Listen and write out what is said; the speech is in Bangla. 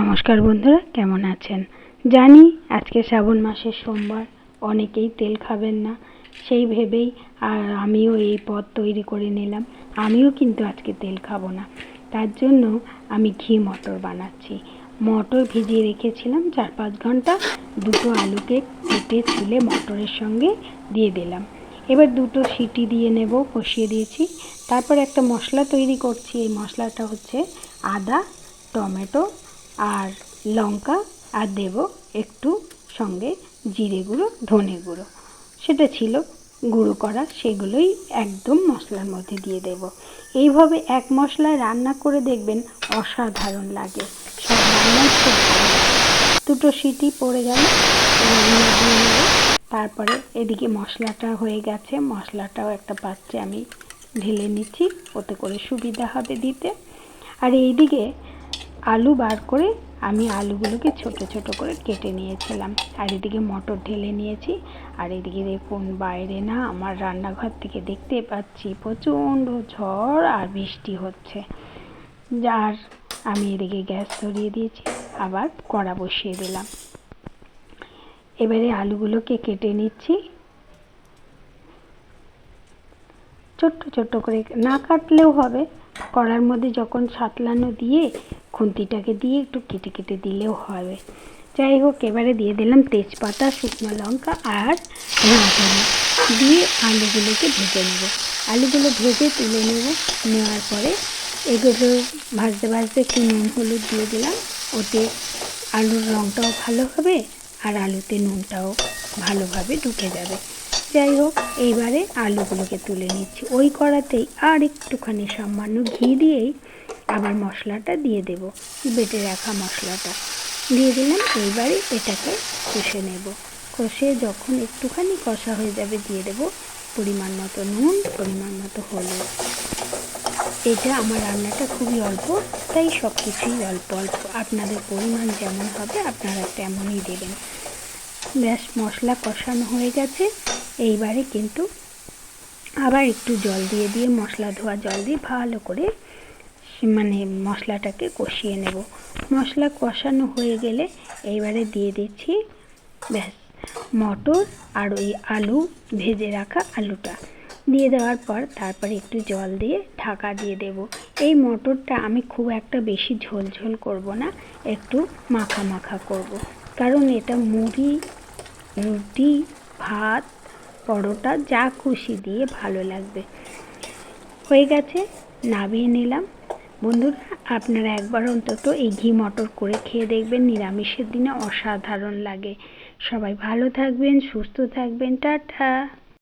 নমস্কার বন্ধুরা, কেমন আছেন? জানি আজকে শ্রাবণ মাসের সোমবার, অনেকেই তেল খাবেন না, সেই ভেবেই আর আমিও এই পদ তৈরি করে নিলাম। আমিও কিন্তু আজকে তেল খাব না। তার জন্য আমি ঘি মটর বানাচ্ছি। মটর ভিজিয়ে রেখেছিলাম চার পাঁচ ঘণ্টা, দুটো আলুকে কেটে ছুলে মটরের সঙ্গে দিয়ে দিলাম। এবার দুটো সিটি দিয়ে নেব, কষিয়ে দিয়েছি। তারপর একটা মশলা তৈরি করছি, এই মশলাটা হচ্ছে আদা, টমেটো আর লঙ্কা আর দেব একটু সঙ্গে জিরে গুঁড়ো, ধনে গুঁড়ো। সেটা ছিল গুঁড়ো করা, সেগুলোই একদম মশলার মধ্যে দিয়ে দেব। এইভাবে এক মশলায় রান্না করে দেখবেন অসাধারণ লাগে। সব রান্নাই খুব ভালো। দুটো সিটি পড়ে গেল তারপরে এদিকে মশলাটা হয়ে গেছে। মশলাটাও একটা পাত্রে আমি ঢেলে নিচ্ছি, ওতে করে সুবিধা হবে দিতে। আর এইদিকে আলু বার করে আমি আলুগুলোকে ছোট ছোট করে কেটে নিয়েছিলাম। আর এদিকে মটর ঢেলে নিয়েছি। আর এদিকে দেখুন, বাইরে না আমার রান্নাঘর থেকে দেখতে পাচ্ছি প্রচণ্ড ঝড় আর বৃষ্টি হচ্ছে। যার, আমি এদিকে গ্যাস ধরিয়ে দিয়েছি, আবার কড়া বসিয়ে দিলাম। এবারে আলুগুলোকে কেটে নিচ্ছি। ছোট্ট ছোট্ট করে না কাটলেও হবে কড়ার মধ্যে যখন সাতলানো দিয়ে খুন্তিটাকে দিয়ে একটু কেটে কেটে দিলেও হবে। যাই হোক, এবারে দিয়ে দিলাম তেজপাতা, শুকনো লঙ্কা আর রাঁধুনি দিয়ে আলুগুলোকে ভেজে নেব। আলুগুলো ভেজে তুলে নেব। নেওয়ার পরে এগুলো ভাজতে ভাজতে একটু নুন হলুদ দিয়ে দিলাম। ওতে আলুর রঙটাও ভালো হবে আর আলুতে নুনটাও ভালোভাবে ঢুকে যাবে। যাই হোক এইবারে আলুগুলোকে তুলে নিচ্ছি। ওই কড়াতেই আর একটুখানি সামান্য ঘি দিয়েই আবার মশলাটা দিয়ে দেব, বেটে রাখা মশলাটা। দিয়ে দিলাম, এইবারে এটাকে কষে নেব। কষে যখন একটুখানি কষা হয়ে যাবে, দিয়ে দেব পরিমাণ মতো নুন, পরিমাণ মতো হলুদ। এটা আমার রান্নাটা খুবই অল্প, তাই সব কিছুই অল্প অল্প। আপনাদের পরিমাণ যেমন হবে, আপনারা তেমনই দেবেন। ব্যাস, মশলা কষানো হয়ে গেছে। এইবারে কিন্তু আবার একটু জল দিয়ে দিয়ে, মশলা ধোয়া জল দিয়ে ভালো করে মানে মশলাটাকে কষিয়ে নেব। মশলা কষানো হয়ে গেলে এইবারে দিয়ে দিচ্ছি ব্যাস, মটর আর ওই আলু ভেজে রাখা আলুটা। দিয়ে দেওয়ার পর তারপরে একটু জল দিয়ে ঢাকা দিয়ে দেব। এই মটরটা আমি খুব একটা বেশি ঝোল ঝোল করব না, একটু মাখা মাখা করব। কারণ এটা মুড়ি, রুটি, ভাত পরোটা যা খুশি দিয়ে ভালো লাগবে। হয়ে গেছে, নামিয়ে নিলাম। বন্ধুরা, আপনারা একবার অন্তত এই ঘি মটর করে খেয়ে দেখবেন, নিরামিষের দিনে অসাধারণ লাগে। সবাই ভালো থাকবেন, সুস্থ থাকবেন, টাটা।